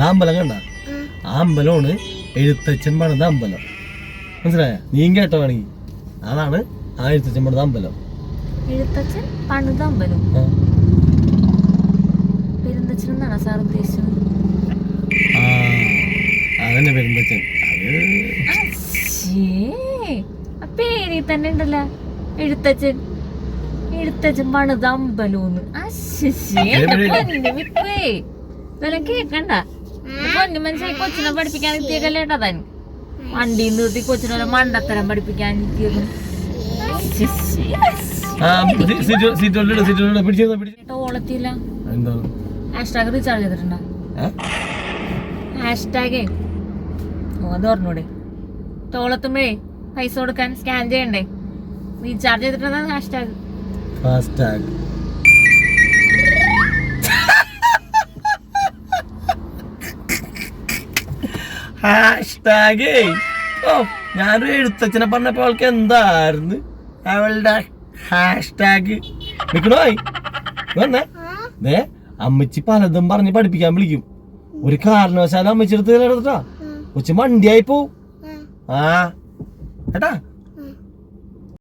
അമ്പലം കണ്ട? ആ. അമ്പലമാണ് എഴുത്തച്ഛൻ പണിത അമ്പലം. മനസ്സിലായ? നീ കേട്ടോ വേണമെങ്കിൽ. അതാണ് ആ എഴുത്തച്ഛൻ പണിത അമ്പലം. എഴുത്തച്ഛൻ പണിത അമ്പലം. ആ. പെരുന്തച്ഛൻ എന്നാണ് സാർ ഉദ്ദേശിച്ചത്? ആ അതന്നെ പെരുന്തച്ഛൻ. അത് പേരിൽ തന്നെ ഉണ്ടല്ലോ. എഴുത്തച്ഛൻ. എഴുത്തച്ഛൻ ദമ്പലൂന്ന് അമ്പലൂന്ന് ഇതെല്ലാം കേക്കണ്ട. പൊന്നു മനസ്സിലായി കൊച്ചിനെ പഠിപ്പിക്കാൻ എത്തിയതല്ലേട്ടാ താൻ? വണ്ടി നിർത്തി കൊച്ചിനെ മണ്ടത്തരം പഠിപ്പിക്കാൻ എത്തിയത് ഓളത്തില്ല എന്താണ് ഹാഷ്ടാഗ് റീചാർജ് ചെയ്തിട്ടുണ്ടോ? ഹാഷ്ടാഗേ. ഓ അത് പറഞ്ഞൂടെ. തോളത്തുമ്പോഴേ പൈസ കൊടുക്കാൻ സ്കാൻ ചെയ്യണ്ടേ? റീചാർജ് ചെയ്തിട്ടുണ്ടാ ഹാഷ്ടാഗ്? ഫാസ്ടാഗ് ഹാഷ്ടാഗേ ഓ ഞാനൊരു എഴുത്തച്ഛനെ പറഞ്ഞപ്പോൾ അവൾക്ക് എന്തായിരുന്നു? അവളുടെ ഹാഷ്ടാഗ് നിൽക്കണോയ് വന്നേ. അമ്മച്ചി പലതും പറഞ്ഞ് പഠിപ്പിക്കാൻ വിളിക്കും. ഒരു കാരണവശാലും അമ്മച്ചിടത്ത് എടുത്തിട്ടാ കൊച്ചു മണ്ടിയായി പോവും. ആ കേട്ടാ